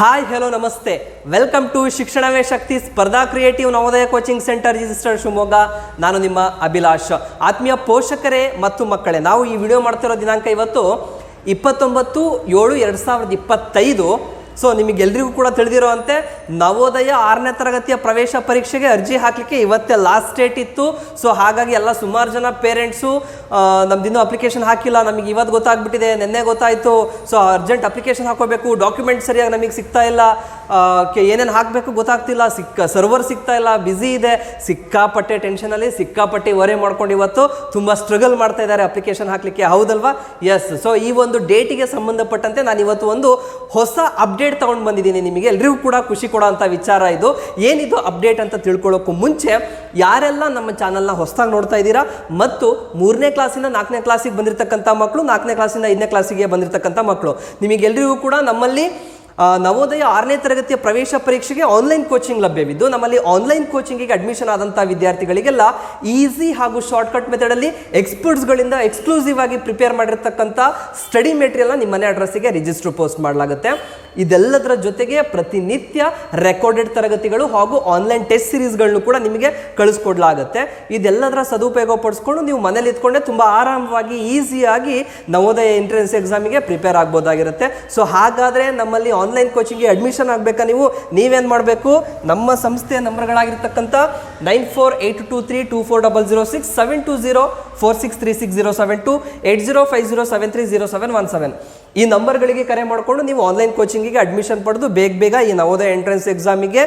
Hi hello ನಮಸ್ತೆ. Welcome to ಶಿಕ್ಷಣವೇ ಶಕ್ತಿ ಸ್ಪರ್ಧಾ creative Navodaya coaching center register Shivamogga. ನಾನು ನಿಮ್ಮ ಅಭಿಲಾಷ್. ಆತ್ಮೀಯ ಪೋಷಕರೇ ಮತ್ತು ಮಕ್ಕಳೇ, ನಾವು ಈ ವಿಡಿಯೋ ಮಾಡ್ತಿರೋ ದಿನಾಂಕ ಇವತ್ತು ಇಪ್ಪತ್ತೊಂಬತ್ತು ಏಳು ಎರಡು ಸಾವಿರದ ಇಪ್ಪತ್ತೈದು. ಸೊ ನಿಮಗೆಲ್ರಿಗೂ ಕೂಡ ತಿಳಿದಿರುವಂತೆ, ನವೋದಯ ಆರನೇ ತರಗತಿಯ ಪ್ರವೇಶ ಪರೀಕ್ಷೆಗೆ ಅರ್ಜಿ ಹಾಕಲಿಕ್ಕೆ ಇವತ್ತೇ ಲಾಸ್ಟ್ ಡೇಟ್ ಇತ್ತು. ಸೊ ಹಾಗಾಗಿ ಎಲ್ಲ ಸುಮಾರು ಜನ ಪೇರೆಂಟ್ಸು ನಮ್ದಿನ್ನೂ ಅಪ್ಲಿಕೇಶನ್ ಹಾಕಿಲ್ಲ, ನಮಗೆ ಇವತ್ತು ಗೊತ್ತಾಗ್ಬಿಟ್ಟಿದೆ, ನಿನ್ನೆ ಗೊತ್ತಾಯಿತು. ಸೊ ಅರ್ಜೆಂಟ್ ಅಪ್ಲಿಕೇಶನ್ ಹಾಕೋಬೇಕು ಡಾಕ್ಯುಮೆಂಟ್ ಸರಿಯಾಗಿ ನಮಗೆ ಸಿಗ್ತಾ ಇಲ್ಲ. ಏನೇನು ಹಾಕಬೇಕು ಗೊತ್ತಾಗ್ತಿಲ್ಲ, ಸಿಕ್ಕ ಸರ್ವರ್ ಸಿಗ್ತಾ ಇಲ್ಲ ಬ್ಯುಸಿ ಇದೆ. ಸಿಕ್ಕಾಪಟ್ಟೆ ಟೆನ್ಷನಲ್ಲಿ ಸಿಕ್ಕಾಪಟ್ಟೆ ವರೆ ಮಾಡ್ಕೊಂಡು ಇವತ್ತು ತುಂಬ ಸ್ಟ್ರಗಲ್ ಮಾಡ್ತಾ ಇದ್ದಾರೆ ಅಪ್ಲಿಕೇಶನ್ ಹಾಕಲಿಕ್ಕೆ. ಹೌದಲ್ವಾ? ಎಸ್ ಸೊ ಈ ಒಂದು ಡೇಟಿಗೆ ಸಂಬಂಧಪಟ್ಟಂತೆ ನಾನು ಇವತ್ತು ಒಂದು ಹೊಸ ಅಪ್ಡೇಟ್ ತೊಗೊಂಡು ಬಂದಿದ್ದೀನಿ ನಿಮಗೆ. ಎಲ್ರಿಗೂ ಕೂಡ ಖುಷಿ ಕೊಡೋಂಥ ವಿಚಾರ ಇದು. ಏನಿದು ಅಪ್ಡೇಟ್ ಅಂತ ತಿಳ್ಕೊಳ್ಳೋಕ್ಕೂ ಮುಂಚೆ ಯಾರೆಲ್ಲ ನಮ್ಮ ಚಾನಲ್ನ ಹೊಸದಾಗಿ ನೋಡ್ತಾ ಇದ್ದೀರಾ? ಮತ್ತು ಮೂರನೇ ಕ್ಲಾಸಿಂದ ನಾಲ್ಕನೇ ಕ್ಲಾಸಿಗೆ ಬಂದಿರತಕ್ಕಂಥ ಮಕ್ಕಳು ನಾಲ್ಕನೇ ಕ್ಲಾಸಿಂದ ಐದನೇ ಕ್ಲಾಸಿಗೆ ಬಂದಿರತಕ್ಕಂಥ ಮಕ್ಕಳು. ನಿಮಗೆಲ್ಲರಿಗೂ ಕೂಡ ನಮ್ಮಲ್ಲಿ ನವೋದಯ ಆರನೇ ತರಗತಿಯ ಪ್ರವೇಶ ಪರೀಕ್ಷೆಗೆ ಆನ್ಲೈನ್ ಕೋಚಿಂಗ್ ಲಭ್ಯವಿದ್ದು, ನಮ್ಮಲ್ಲಿ ಆನ್ಲೈನ್ ಕೋಚಿಂಗಿಗೆ ಅಡ್ಮಿಷನ್ ಆದಂಥ ವಿದ್ಯಾರ್ಥಿಗಳಿಗೆಲ್ಲ ಈಸಿ ಹಾಗೂ ಶಾರ್ಟ್ಕಟ್ ಮೆಥಡಲ್ಲಿ ಎಕ್ಸ್ಪರ್ಟ್ಸ್ಗಳಿಂದ ಎಕ್ಸ್ಕ್ಲೂಸಿವ್ ಆಗಿ ಪ್ರಿಪೇರ್ ಮಾಡಿರ್ತಕ್ಕಂಥ ಸ್ಟಡಿ ಮೆಟೀರಿಯಲ್ನ ನಿಮ್ಮ ಮನೆ ಅಡ್ರೆಸ್ಸಿಗೆ ರಿಜಿಸ್ಟರ್ ಪೋಸ್ಟ್ ಮಾಡಲಾಗುತ್ತೆ. ಇದೆಲ್ಲದರ ಜೊತೆಗೆ ಪ್ರತಿನಿತ್ಯ ರೆಕಾರ್ಡೆಡ್ ತರಗತಿಗಳು ಹಾಗೂ ಆನ್ಲೈನ್ ಟೆಸ್ಟ್ ಸಿರೀಸ್ಗಳನ್ನು ಕೂಡ ನಿಮಗೆ ಕಳಿಸ್ಕೊಡ್ಲಾಗುತ್ತೆ. ಇದೆಲ್ಲದರ ಸದುಪಯೋಗ ಪಡಿಸ್ಕೊಂಡು ನೀವು ಮನೇಲಿ ಇದ್ಕೊಂಡೆ ತುಂಬ ಆರಾಮವಾಗಿ ಈಸಿಯಾಗಿ ನವೋದಯ ಎಂಟ್ರೆನ್ಸ್ ಎಕ್ಸಾಮಿಗೆ ಪ್ರಿಪೇರ್ ಆಗ್ಬೋದಾಗಿರುತ್ತೆ. ಸೊ ಹಾಗಾದರೆ ನಮ್ಮಲ್ಲಿ ಆನ್ಲೈನ್ ಕೋಚಿಂಗ್ಗೆ ಅಡ್ಮಿಷನ್ ಆಗಬೇಕಾ ನೀವು? ನೀವೇನು ಮಾಡಬೇಕು? ನಮ್ಮ ಸಂಸ್ಥೆಯ ನಂಬರ್ಗಳಾಗಿರ್ತಕ್ಕಂಥ nine four eight two three two four double zero six seven two zero four six three six zero seven two eight zero five zero seven three zero seven one seven. ಈ ನಂಬರ್ಗಳಿಗೆ ಕರೆ ಮಾಡಿಕೊಂಡು ನೀವು ಆನ್ಲೈನ್ ಕೋಚಿಂಗಿಗೆ admission ಪಡೆದು ಬೇಗ ಬೇಗ ಈ ನವೋದಯ ಎಂಟ್ರೆನ್ಸ್ ಎಕ್ಸಾಮಿಗೆ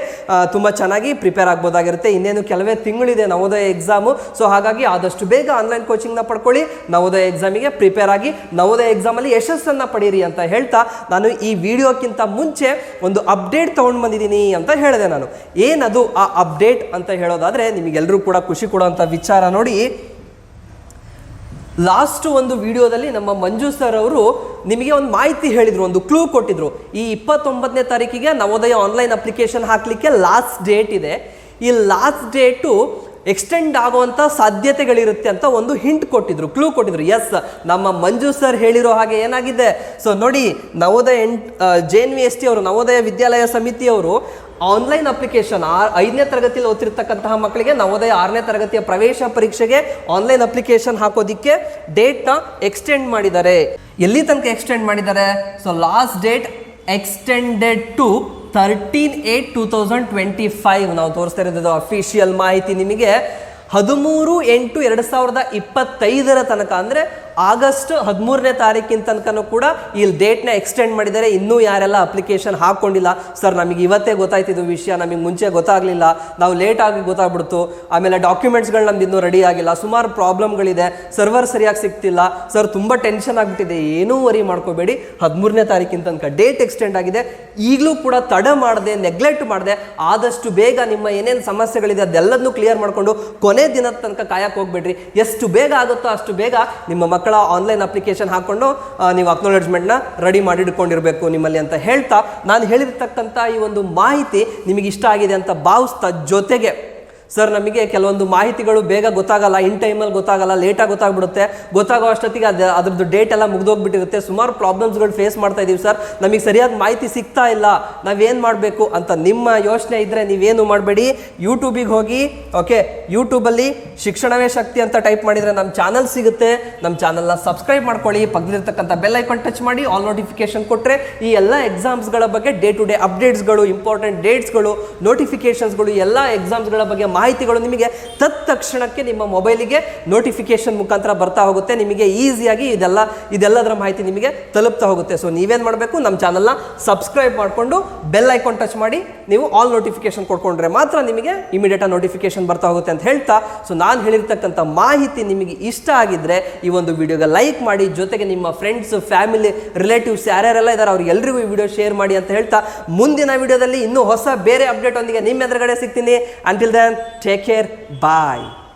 ತುಂಬ ಚೆನ್ನಾಗಿ ಪ್ರಿಪೇರ್ ಆಗ್ಬೋದಾಗಿರುತ್ತೆ. ಇನ್ನೇನು ಕೆಲವೇ ತಿಂಗಳಿದೆ ನವೋದಯ ಎಕ್ಸಾಮು ಸೊ ಹಾಗಾಗಿ ಆದಷ್ಟು ಬೇಗ ಆನ್ಲೈನ್ ಕೋಚಿಂಗ್ನ ಪಡ್ಕೊಳ್ಳಿ. ನವೋದಯ ಎಕ್ಸಾಮಿಗೆ ಪ್ರಿಪೇರ್ ಆಗಿ ನವೋದಯ ಎಕ್ಸಾಮಲ್ಲಿ ಯಶಸ್ಸನ್ನು ಪಡೀರಿ ಅಂತ ಹೇಳ್ತಾ ನಾನು ಈ ವಿಡಿಯೋಕ್ಕಿಂತ ಮುಂಚೆ ಒಂದು ಅಪ್ಡೇಟ್ ತೊಗೊಂಡು ಬಂದಿದ್ದೀನಿ ಅಂತ ಹೇಳಿದೆ ನಾನು. ಏನದು ಆ ಅಪ್ಡೇಟ್ ಅಂತ ಹೇಳೋದಾದರೆ ನಿಮಗೆಲ್ಲರೂ ಕೂಡ ಖುಷಿ ಕೊಡುವಂಥ ವಿಚಾರ ನೋಡಿ. ಲಾಸ್ಟ್ ಒಂದು ವಿಡಿಯೋದಲ್ಲಿ ನಮ್ಮ ಮಂಜು ಸರ್ ಅವರು ನಿಮಗೆ ಒಂದು ಮಾಹಿತಿ ಹೇಳಿದರು, ಒಂದು ಕ್ಲೂ ಕೊಟ್ಟಿದ್ರು. ಈ ಇಪ್ಪತ್ತೊಂಬತ್ತನೇ ತಾರೀಕಿಗೆ ನವೋದಯ ಆನ್ಲೈನ್ ಅಪ್ಲಿಕೇಶನ್ ಹಾಕಲಿಕ್ಕೆ ಲಾಸ್ಟ್ ಡೇಟ್ ಇದೆ. ಈ ಲಾಸ್ಟ್ ಡೇಟು ಎಕ್ಸ್ಟೆಂಡ್ ಆಗುವಂಥ ಸಾಧ್ಯತೆಗಳಿರುತ್ತೆ ಅಂತ ಒಂದು ಹಿಂಟ್ ಕೊಟ್ಟಿದ್ರು ಕ್ಲೂ ಕೊಟ್ಟಿದ್ರು. ಎಸ್ ನಮ್ಮ ಮಂಜು ಸರ್ ಹೇಳಿರೋ ಹಾಗೆ ಏನಾಗಿದೆ? ಸೊ ನೋಡಿ, ನವೋದಯ ಎಂಟ್ J N V S T ಅವರು, ನವೋದಯ ವಿದ್ಯಾಲಯ ಸಮಿತಿಯವರು ಆನ್ಲೈನ್ ಅಪ್ಲಿಕೇಶನ್ ಆ ಐದನೇ ತರಗತಿಯಲ್ಲಿ ಓದ್ತಿರ್ತಕ್ಕಂತಹ ಮಕ್ಕಳಿಗೆ ನವೋದಯ ಆರನೇ ತರಗತಿಯ ಪ್ರವೇಶ ಪರೀಕ್ಷೆಗೆ ಆನ್ಲೈನ್ ಅಪ್ಲಿಕೇಶನ್ ಹಾಕೋದಿಕ್ಕೆ ಡೇಟ್ನ ಎಕ್ಸ್ಟೆಂಡ್ ಮಾಡಿದ್ದಾರೆ. ಎಲ್ಲಿ ತನಕ ಎಕ್ಸ್ಟೆಂಡ್ ಮಾಡಿದ್ದಾರೆ? So last date extended to thirteen eight two thousand twenty five ನಾವು ತೋರಿಸ್ತಾ ಇರೋದು ಅಫಿಷಿಯಲ್ ಮಾಹಿತಿ ನಿಮಗೆ. ಹದಿಮೂರು ಎಂಟು ಎರಡು ಸಾವಿರದ ಇಪ್ಪತ್ತೈದರ ತನಕ, ಅಂದರೆ ಆಗಸ್ಟ್ ಹದಿಮೂರನೇ ತಾರೀಕಿನ ತನಕನೂ ಕೂಡ ಇಲ್ಲಿ ಡೇಟ್ನ ಎಕ್ಸ್ಟೆಂಡ್ ಮಾಡಿದ್ದಾರೆ ಇನ್ನೂ ಯಾರೆಲ್ಲ ಅಪ್ಲಿಕೇಶನ್ ಹಾಕ್ಕೊಂಡಿಲ್ಲ, ಸರ್ ನಮಗೆ ಇವತ್ತೇ ಗೊತ್ತಾಯ್ತಿದ್ದು ವಿಷಯ, ನಮಗೆ ಮುಂಚೆ ಗೊತ್ತಾಗಲಿಲ್ಲ, ನಾವು ಲೇಟ್ ಆಗಿ ಗೊತ್ತಾಗ್ಬಿಡ್ತು, ಆಮೇಲೆ ಡಾಕ್ಯುಮೆಂಟ್ಸ್ಗಳು ನಮ್ದು ಇನ್ನೂ ರೆಡಿ ಆಗಿಲ್ಲ, ಸುಮಾರು ಪ್ರಾಬ್ಲಮ್ಗಳಿದೆ ಸರ್ವರ್ ಸರಿಯಾಗಿ ಸಿಗ್ತಿಲ್ಲ, ಸರ್ ತುಂಬ ಟೆನ್ಷನ್ ಆಗಿಬಿಟ್ಟಿದೆ, ಏನೂ ವರಿ ಮಾಡ್ಕೋಬೇಡಿ, ಹದಿಮೂರನೇ ತಾರೀಕಿನ ತನಕ ಡೇಟ್ ಎಕ್ಸ್ಟೆಂಡ್ ಆಗಿದೆ, ಈಗಲೂ ಕೂಡ ತಡ ಮಾಡದೆ ನೆಗ್ಲೆಕ್ಟ್ ಮಾಡದೆ, ಆದಷ್ಟು ಬೇಗ ನಿಮ್ಮ ಏನೇನು ಸಮಸ್ಯೆಗಳಿದೆ ಅದೆಲ್ಲದನ್ನೂ ಕ್ಲಿಯರ್ ಮಾಡಿಕೊಂಡು ಕೊನೆ ದಿನದ ತನಕ ಕಾಯಕ್ಕೆ ಹೋಗ್ಬೇಡ್ರಿ, ಎಷ್ಟು ಬೇಗ ಆಗುತ್ತೋ ಅಷ್ಟು ಬೇಗ ನಿಮ್ಮ ಮಕ್ಕಳ ಆನ್ಲೈನ್ ಅಪ್ಲಿಕೇಶನ್ ಹಾಕ್ಕೊಂಡು ನೀವು ಅಕ್ನಾಲೆಜ್ಮೆಂಟ್ನ ರೆಡಿ ಮಾಡಿಟ್ಕೊಂಡಿರಬೇಕು ನಿಮ್ಮಲ್ಲಿ ಅಂತ ಹೇಳ್ತಾ, ನಾನು ಹೇಳಿರ್ತಕ್ಕಂಥ ಈ ಒಂದು ಮಾಹಿತಿ ನಿಮಗೆ ಇಷ್ಟ ಆಗಿದೆ ಅಂತ ಭಾವಿಸ್ತಾ ಜೊತೆಗೆ. ಸರ್ ನಮಗೆ ಕೆಲವೊಂದು ಮಾಹಿತಿಗಳು ಬೇಗ ಗೊತ್ತಾಗಲ್ಲ ಇನ್ ಟೈಮಲ್ಲಿ ಗೊತ್ತಾಗಲ್ಲ ಲೇಟಾಗಿ ಗೊತ್ತಾಗ್ಬಿಡುತ್ತೆ. ಗೊತ್ತಾಗೋ ಅಷ್ಟೊತ್ತಿಗೆ ಅದು, ಅದ್ರದ್ದು ಡೇಟ್ ಎಲ್ಲ ಮುಗ್ದೋಗ್ಬಿಟ್ಟಿರುತ್ತೆ. ಸುಮಾರು ಪ್ರಾಬ್ಲಮ್ಸ್ಗಳು ಫೇಸ್ ಮಾಡ್ತಾ ಇದ್ದೀವಿ ಸರ್ ನಮಗೆ ಸರಿಯಾದ ಮಾಹಿತಿ ಸಿಗ್ತಾ ಇಲ್ಲ. ನಾವೇನು ಮಾಡಬೇಕು ಅಂತ ನಿಮ್ಮ ಯೋಚನೆ ಇದ್ದರೆ ನೀವೇನು ಮಾಡಬೇಡಿ. ಯೂಟ್ಯೂಬಿಗೆ ಹೋಗಿ ಓಕೆ ಯೂಟ್ಯೂಬಲ್ಲಿ ಶಿಕ್ಷಣವೇ ಶಕ್ತಿ ಅಂತ ಟೈಪ್ ಮಾಡಿದರೆ ನಮ್ಮ ಚಾನಲ್ ಸಿಗುತ್ತೆ. ನಮ್ಮ ಚಾನಲ್ನ ಸಬ್ಸ್ಕ್ರೈಬ್ ಮಾಡ್ಕೊಳ್ಳಿ. ಪಕ್ಕದಲ್ಲಿರ್ತಕ್ಕಂಥ ಬೆಲ್ ಐಕಾನ್ ಟಚ್ ಮಾಡಿ ಆಲ್ ನೋಟಿಫಿಕೇಶನ್ ಕೊಟ್ಟರೆ ಈ ಎಲ್ಲ ಎಕ್ಸಾಮ್ಸ್ಗಳ ಬಗ್ಗೆ ಡೇ ಟು ಡೇ ಅಪ್ಡೇಟ್ಸ್ಗಳು ಇಂಪಾರ್ಟೆಂಟ್ ಡೇಟ್ಸ್ಗಳು ನೋಟಿಫಿಕೇಶನ್ಸ್ಗಳು ಎಲ್ಲ ಎಕ್ಸಾಮ್ಸ್ಗಳ ಬಗ್ಗೆ ಮಾಹಿತಿಗಳು ನಿಮಗೆ ತತ್ಕ್ಷಣಕ್ಕೆ ನಿಮ್ಮ ಮೊಬೈಲಿಗೆ ನೋಟಿಫಿಕೇಶನ್ ಮುಖಾಂತರ ಬರ್ತಾ ಹೋಗುತ್ತೆ. ನಿಮಗೆ ಈಸಿಯಾಗಿ ಇದೆಲ್ಲ, ಇದೆಲ್ಲದರ ಮಾಹಿತಿ ನಿಮಗೆ ತಲುಪ್ತಾ ಹೋಗುತ್ತೆ. ಸೊ ನೀವೇನು ಮಾಡಬೇಕು? ನಮ್ಮ ಚಾನಲ್ನ ಸಬ್ಸ್ಕ್ರೈಬ್ ಮಾಡಿಕೊಂಡು ಬೆಲ್ ಐಕಾನ್ ಟಚ್ ಮಾಡಿ ನೀವು ಆಲ್ ನೋಟಿಫಿಕೇಶನ್ ಕೊಡ್ಕೊಂಡ್ರೆ ಮಾತ್ರ ನಿಮಗೆ ಇಮಿಡಿಯೇಟ್ ನೋಟಿಫಿಕೇಶನ್ ಬರ್ತಾ ಹೋಗುತ್ತೆ ಅಂತ ಹೇಳ್ತಾ. ಸೊ ನಾನು ಹೇಳಿರ್ತಕ್ಕಂಥ ಮಾಹಿತಿ ನಿಮಗೆ ಇಷ್ಟ ಆಗಿದ್ದರೆ ಈ ಒಂದು ವಿಡಿಯೋಗೆ ಲೈಕ್ ಮಾಡಿ, ಜೊತೆಗೆ ನಿಮ್ಮ ಫ್ರೆಂಡ್ಸ್ ಫ್ಯಾಮಿಲಿ ರಿಲೇಟಿವ್ಸ್ ಯಾರ್ಯಾರೆಲ್ಲ ಇದ್ದಾರೆ ಅವ್ರಿಗೆಲ್ಲರಿಗೂ ಈ ವಿಡಿಯೋ ಶೇರ್ ಮಾಡಿ ಅಂತ ಹೇಳ್ತಾ. ಮುಂದಿನ ವಿಡಿಯೋದಲ್ಲಿ ಇನ್ನೂ ಹೊಸ ಬೇರೆ ಅಪ್ಡೇಟ್ ಒಂದಿಗೆ ನಿಮ್ಮ ಎದುರುಗಡೆ ಸಿಗ್ತೀನಿ. Until then Take care. Bye.